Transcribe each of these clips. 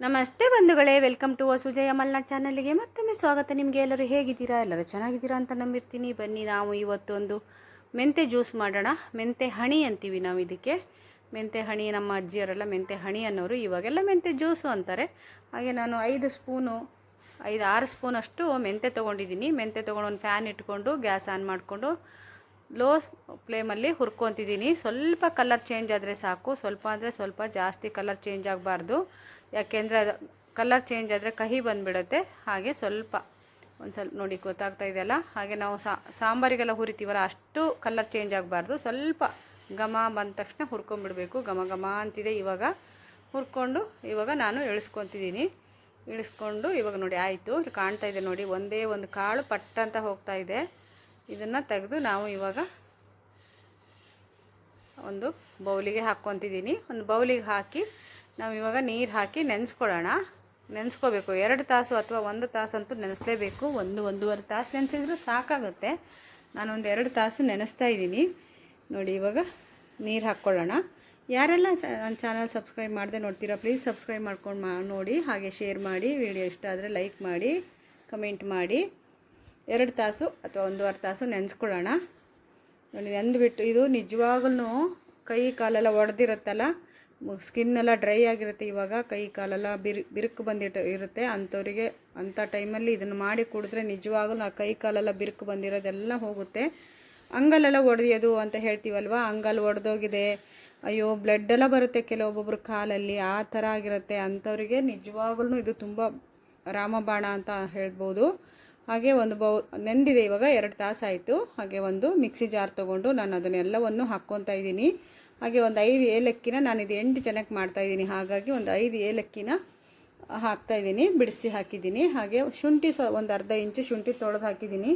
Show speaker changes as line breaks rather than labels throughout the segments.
ನಮಸ್ತೆ ಬಂಧುಗಳೇ, welcome to Sujaya Malnad ಚಾನಲ್ಗೆ ಮತ್ತೊಮ್ಮೆ ಸ್ವಾಗತ. ನಿಮಗೆ ಎಲ್ಲರೂ ಹೇಗಿದ್ದೀರಾ? ಎಲ್ಲರೂ ಚೆನ್ನಾಗಿದ್ದೀರಾ ಅಂತ ನಂಬಿರ್ತೀನಿ. ಬನ್ನಿ ನಾವು ಇವತ್ತೊಂದು ಮೆಂತೆ ಜ್ಯೂಸ್ ಮಾಡೋಣ. ಮೆಂತೆ ಹಣಿ ಅಂತೀವಿ ನಾವು ಇದಕ್ಕೆ. ಮೆಂತೆ ಹಣಿ ನಮ್ಮ ಅಜ್ಜಿಯವರೆಲ್ಲ ಮೆಂತೆ ಹಣಿ ಅನ್ನೋರು. ಇವಾಗೆಲ್ಲ ಮೆಂತೆ ಜ್ಯೂಸು ಅಂತಾರೆ. ಹಾಗೆ ನಾನು ಐದು ಸ್ಪೂನು, ಐದು ಆರು ಸ್ಪೂನಷ್ಟು ಮೆಂತೆ ತೊಗೊಂಡಿದ್ದೀನಿ. ಮೆಂತೆ ತೊಗೊಂಡು ಒಂದು ಫ್ಯಾನ್ ಇಟ್ಕೊಂಡು, ಗ್ಯಾಸ್ ಆನ್ ಮಾಡಿಕೊಂಡು ಲೋ ಫ್ಲೇಮಲ್ಲಿ ಹುರ್ಕೊತಿದ್ದೀನಿ. ಸ್ವಲ್ಪ ಕಲರ್ ಚೇಂಜ್ ಆದರೆ ಸಾಕು. ಸ್ವಲ್ಪ ಅಂದರೆ ಸ್ವಲ್ಪ ಜಾಸ್ತಿ ಕಲರ್ ಚೇಂಜ್ ಆಗಬಾರ್ದು. ಯಾಕೆಂದರೆ ಅದು ಕಲರ್ ಚೇಂಜ್ ಆದರೆ ಕಹಿ ಬಂದುಬಿಡುತ್ತೆ. ಹಾಗೆ ಸ್ವಲ್ಪ ಒಂದು ಸ್ವಲ್ಪ ನೋಡಿ ಗೊತ್ತಾಗ್ತಾ ಇದೆಯಲ್ಲ? ಹಾಗೆ ನಾವು ಸಾಂಬಾರಿಗೆಲ್ಲ ಹುರಿತೀವಲ್ಲ, ಅಷ್ಟು ಕಲರ್ ಚೇಂಜ್ ಆಗಬಾರ್ದು. ಸ್ವಲ್ಪ ಘಮ ಬಂದ ತಕ್ಷಣ ಹುರ್ಕೊಂಬಿಡಬೇಕು. ಘಮ ಘಮ ಅಂತಿದೆ ಇವಾಗ. ಹುರ್ಕೊಂಡು ಇವಾಗ ನಾನು ಇಳಿಸ್ಕೊತಿದ್ದೀನಿ. ಇಳಿಸ್ಕೊಂಡು ಇವಾಗ ನೋಡಿ ಆಯಿತು. ಇಲ್ಲಿ ಕಾಣ್ತಾ ಇದೆ ನೋಡಿ, ಒಂದೇ ಒಂದು ಕಾಳು ಪಟ್ಟ ಅಂತ ಹೋಗ್ತಾ ಇದೆ. ಇದನ್ನು ತೆಗೆದು ನಾವು ಇವಾಗ ಒಂದು ಬೌಲಿಗೆ ಹಾಕ್ಕೊತಿದ್ದೀನಿ. ಒಂದು ಬೌಲಿಗೆ ಹಾಕಿ ನಾವು ಇವಾಗ ನೀರು ಹಾಕಿ ನೆನೆಸ್ಕೊಳ್ಳೋಣ. ನೆನೆಸ್ಕೋಬೇಕು. ಎರಡು ತಾಸು ಅಥವಾ ಒಂದು ತಾಸಂತೂ ನೆನೆಸಲೇಬೇಕು. ಒಂದು, ಒಂದೂವರೆ ತಾಸು ನೆನೆಸಿದ್ರೂ ಸಾಕಾಗುತ್ತೆ. ನಾನೊಂದು ಎರಡು ತಾಸು ನೆನೆಸ್ತಾ ಇದ್ದೀನಿ. ನೋಡಿ, ಇವಾಗ ನೀರು ಹಾಕ್ಕೊಳ್ಳೋಣ. ಯಾರೆಲ್ಲ ನನ್ನ ಚಾನಲ್ ಸಬ್ಸ್ಕ್ರೈಬ್ ಮಾಡದೆ ನೋಡ್ತೀರಾ, ಪ್ಲೀಸ್ ಸಬ್ಸ್ಕ್ರೈಬ್ ಮಾಡ್ಕೊಂಡು ನೋಡಿ, ಹಾಗೆ ಶೇರ್ ಮಾಡಿ. ವಿಡಿಯೋ ಇಷ್ಟ ಆದರೆ ಲೈಕ್ ಮಾಡಿ, ಕಮೆಂಟ್ ಮಾಡಿ. ಎರಡು ತಾಸು ಅಥವಾ ಒಂದೂವರೆ ತಾಸು ನೆನೆಸ್ಕೊಳ್ಳೋಣ. ನೋಡಿ ನೆಂದುಬಿಟ್ಟು ಇದು ನಿಜವಾಗ್ಲೂ ಕೈ ಕಾಲೆಲ್ಲ ಒಡೆದಿರುತ್ತಲ್ಲ? ಸ್ಕಿನ್ನೆಲ್ಲ ಡ್ರೈ ಆಗಿರುತ್ತೆ ಇವಾಗ, ಕೈ ಕಾಲೆಲ್ಲ ಬಿರು, ಬಿರುಕು ಬಂದಿಟ್ಟು ಇರುತ್ತೆ. ಅಂಥವ್ರಿಗೆ ಅಂಥ ಟೈಮಲ್ಲಿ ಇದನ್ನು ಮಾಡಿ ಕುಡಿದ್ರೆ ನಿಜವಾಗ್ಲೂ ಆ ಕೈ ಕಾಲೆಲ್ಲ ಬಿರುಕು ಬಂದಿರೋದೆಲ್ಲ ಹೋಗುತ್ತೆ. ಅಂಗಲೆಲ್ಲ ಒಡೆಯೋದು ಅಂತ ಹೇಳ್ತೀವಲ್ವ? ಅಂಗಲ್ ಒಡೆದೋಗಿದೆ. ಅಯ್ಯೋ, ಬ್ಲಡ್ಡೆಲ್ಲ ಬರುತ್ತೆ ಕೆಲವೊಬ್ಬೊಬ್ರು ಕಾಲಲ್ಲಿ. ಆ ಥರ ಆಗಿರುತ್ತೆ. ಅಂಥವ್ರಿಗೆ ನಿಜವಾಗ್ಲೂ ಇದು ತುಂಬ ರಾಮಬಾಣ ಅಂತ ಹೇಳ್ಬೋದು. ಹಾಗೆ ಒಂದು ಬೌ, ನೆಂದಿದೆ ಇವಾಗ ಎರಡು ತಾಸಾಯಿತು ಹಾಗೆ ಒಂದು ಮಿಕ್ಸಿ ಜಾರ್ ತೊಗೊಂಡು ನಾನು ಅದನ್ನೆಲ್ಲವನ್ನು ಹಾಕ್ಕೊತಾ ಇದ್ದೀನಿ. ಹಾಗೆ ಒಂದು ಐದು ಏಲಕ್ಕಿನ ನಾನು ಇದು ಎಂಟು ಜನಕ್ಕೆ ಮಾಡ್ತಾಯಿದ್ದೀನಿ ಹಾಗಾಗಿ ಒಂದು ಐದು ಏಲಕ್ಕಿನ ಹಾಕ್ತಾಯಿದ್ದೀನಿ ಬಿಡಿಸಿ ಹಾಕಿದ್ದೀನಿ. ಹಾಗೆ ಶುಂಠಿ ಸ್ವ ಒಂದು ಅರ್ಧ ಇಂಚು ಶುಂಠಿ ತೊಳೆದು ಹಾಕಿದ್ದೀನಿ.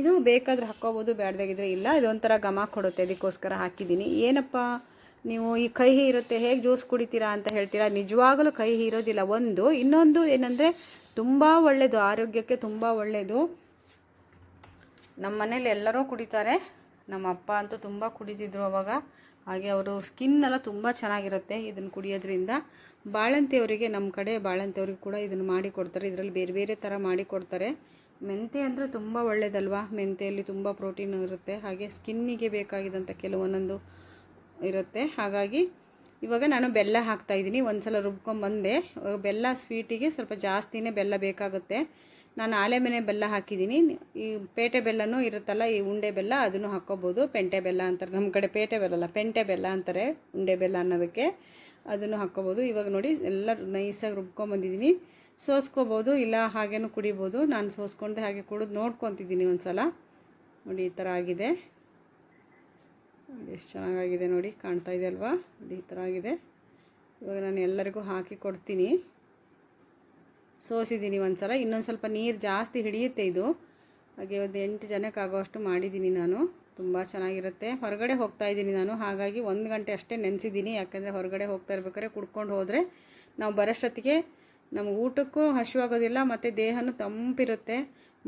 ಇದು ಬೇಕಾದರೆ ಹಾಕ್ಕೋಬೋದು ಬೇಡದಾಗಿದ್ರೆ ಇಲ್ಲ. ಇದೊಂಥರ ಘಮ ಕೊಡುತ್ತೆ ಅದಕ್ಕೋಸ್ಕರ ಹಾಕಿದ್ದೀನಿ. ಏನಪ್ಪ? ನೀವು ಈ ಕಹಿ ಇರುತ್ತೆ ಹೇಗೆ ಜ್ಯೂಸ್ ಕುಡಿತೀರಾ ಅಂತ ಹೇಳ್ತೀರಾ? ನಿಜವಾಗಲೂ ಕಹಿ ಇರೋದಿಲ್ಲ ಒಂದು, ಇನ್ನೊಂದು ಏನಂದರೆ ತುಂಬ ಒಳ್ಳೆಯದು ಆರೋಗ್ಯಕ್ಕೆ ತುಂಬ ಒಳ್ಳೆಯದು ನಮ್ಮ ಮನೇಲಿ ಎಲ್ಲರೂ ಕುಡಿತಾರೆ. ನಮ್ಮ ಅಪ್ಪ ಅಂತೂ ತುಂಬ ಕುಡಿತಿದ್ರು ಅವಾಗ. ಹಾಗೆ ಅವರು ಸ್ಕಿನ್ ಎಲ್ಲ ತುಂಬ ಚೆನ್ನಾಗಿರುತ್ತೆ ಇದನ್ನು ಕುಡಿಯೋದ್ರಿಂದ. ಬಾಳಂತಿಯವರಿಗೆ ನಮ್ಮ ಕಡೆ ಬಾಳಂತಿಯವ್ರಿಗೆ ಕೂಡ ಇದನ್ನು ಮಾಡಿ ಕೊಡ್ತಾರೆ. ಇದರಲ್ಲಿ ಬೇರೆ ಬೇರೆ ಥರ ಮಾಡಿ ಕೊಡ್ತಾರೆ. ಮೆಂತೆ ಅಂದರೆ ತುಂಬ ಒಳ್ಳೆಯದಲ್ವಾ ಮೆಂತೆಯಲ್ಲಿ ತುಂಬ ಪ್ರೋಟೀನ್ ಇರುತ್ತೆ. ಹಾಗೆ ಸ್ಕಿನ್ನಿಗೆ ಬೇಕಾಗಿದ್ದಂಥ ಕೆಲವೊಂದೊಂದು ಇರುತ್ತೆ. ಹಾಗಾಗಿ ಇವಾಗ ನಾನು ಬೆಲ್ಲ ಹಾಕ್ತಾಯಿದ್ದೀನಿ ಒಂದು ಸಲ ರುಬ್ಕೊಂಬಂದೆ ಬೆಲ್ಲ ಸ್ವೀಟಿಗೆ ಸ್ವಲ್ಪ ಜಾಸ್ತಿನೇ ಬೆಲ್ಲ ಬೇಕಾಗುತ್ತೆ. ನಾನು ಆಲೆ ಮನೆ ಬೆಲ್ಲ ಹಾಕಿದ್ದೀನಿ. ಈ ಪೇಟೆ ಬೆಲ್ಲನೂ ಇರುತ್ತಲ್ಲ, ಈ ಉಂಡೆ ಬೆಲ್ಲ ಅದನ್ನು ಹಾಕ್ಕೋಬೋದು. ಪೆಂಟೆ ಬೆಲ್ಲ ಅಂತಾರೆ. ನಮ್ಮ ಕಡೆ ಪೇಟೆ ಬೆಲ್ಲ ಅಲ್ಲ, ಪೆಂಟೆ ಬೆಲ್ಲ ಅಂತಾರೆ ಉಂಡೆ ಬೆಲ್ಲ ಅನ್ನೋದಕ್ಕೆ. ಅದನ್ನು ಹಾಕ್ಕೋಬೋದು. ಇವಾಗ ನೋಡಿ, ಎಲ್ಲ ನೈಸಾಗಿ ರುಬ್ಕೊಂಬಂದಿದ್ದೀನಿ ಸೋಸ್ಕೋಬೋದು, ಇಲ್ಲ ಹಾಗೇನೂ ಕುಡಿಬೋದು. ನಾನು ಸೋಸ್ಕೊಂಡೆ ಹಾಗೆ ಕುಡಿದು ನೋಡ್ಕೊತಿದ್ದೀನಿ ಒಂದು ಸಲ ನೋಡಿ, ಈ ಥರ ಆಗಿದೆ. ಎಷ್ಟು ಚೆನ್ನಾಗಾಗಿದೆ ನೋಡಿ, ಕಾಣ್ತಾ ಇದೆ ಅಲ್ವಾ? ನೋಡಿ, ಈ ಥರ ಆಗಿದೆ. ಇವಾಗ ನಾನು ಎಲ್ಲರಿಗೂ ಹಾಕಿ ಕೊಡ್ತೀನಿ. ಸೋಸಿದ್ದೀನಿ ಒಂದು ಸಲ ಇನ್ನೊಂದು ಸ್ವಲ್ಪ ನೀರು ಜಾಸ್ತಿ ಹಿಡಿಯುತ್ತೆ ಇದು. ಹಾಗೆ ಒಂದು ಎಂಟು ಜನಕ್ಕೆ ಆಗೋಷ್ಟು ಮಾಡಿದ್ದೀನಿ ನಾನು. ತುಂಬ ಚೆನ್ನಾಗಿರುತ್ತೆ. ಹೊರಗಡೆ ಹೋಗ್ತಾ ಇದ್ದೀನಿ ನಾನು. ಹಾಗಾಗಿ ಒಂದು ಗಂಟೆ ಅಷ್ಟೇ ನೆನೆಸಿದ್ದೀನಿ. ಯಾಕೆಂದರೆ ಹೊರಗಡೆ ಹೋಗ್ತಾ ಇರ್ಬೇಕಾದ್ರೆ ಕುಡ್ಕೊಂಡು ಹೋದರೆ ನಾವು ಬರೋಷ್ಟೊತ್ತಿಗೆ ನಮ್ಮ ಊಟಕ್ಕೂ ಹಸಿವಾಗೋದಿಲ್ಲ, ಮತ್ತು ದೇಹನೂ ತಂಪಿರುತ್ತೆ.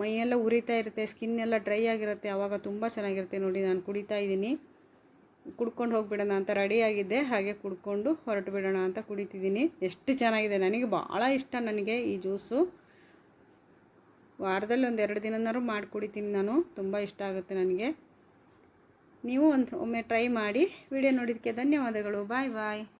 ಮೈಯೆಲ್ಲ ಉರಿತಾ ಇರುತ್ತೆ. ಸ್ಕಿನ್ ಎಲ್ಲ ಡ್ರೈ ಆಗಿರುತ್ತೆ. ಆವಾಗ ತುಂಬ ಚೆನ್ನಾಗಿರುತ್ತೆ ನೋಡಿ, ನಾನು ಕುಡಿತಾ ಇದ್ದೀನಿ. ಕುಡ್ಕೊಂಡು ಹೋಗಿಬಿಡೋಣ ಅಂತ ರೆಡಿಯಾಗಿದ್ದೆ ಹಾಗೆ ಕುಡ್ಕೊಂಡು ಹೊರಟು ಬಿಡೋಣ ಅಂತ ಕುಡಿತಿದ್ದೀನಿ. ಎಷ್ಟು ಚೆನ್ನಾಗಿದೆ. ನನಗೆ ಭಾಳ ಇಷ್ಟ ನನಗೆ ಈ ಜ್ಯೂಸು. ವಾರದಲ್ಲಿ ಒಂದು ಎರಡು ದಿನನಾರು ಮಾಡಿ ಕುಡಿತೀನಿ ನಾನು. ತುಂಬ ಇಷ್ಟ ಆಗುತ್ತೆ ನನಗೆ. ನೀವು ಒಂದು ಒಮ್ಮೆ ಟ್ರೈ ಮಾಡಿ. ವಿಡಿಯೋ ನೋಡಿದ್ದಕ್ಕೆ ಧನ್ಯವಾದಗಳು. ಬಾಯ್ ಬಾಯ್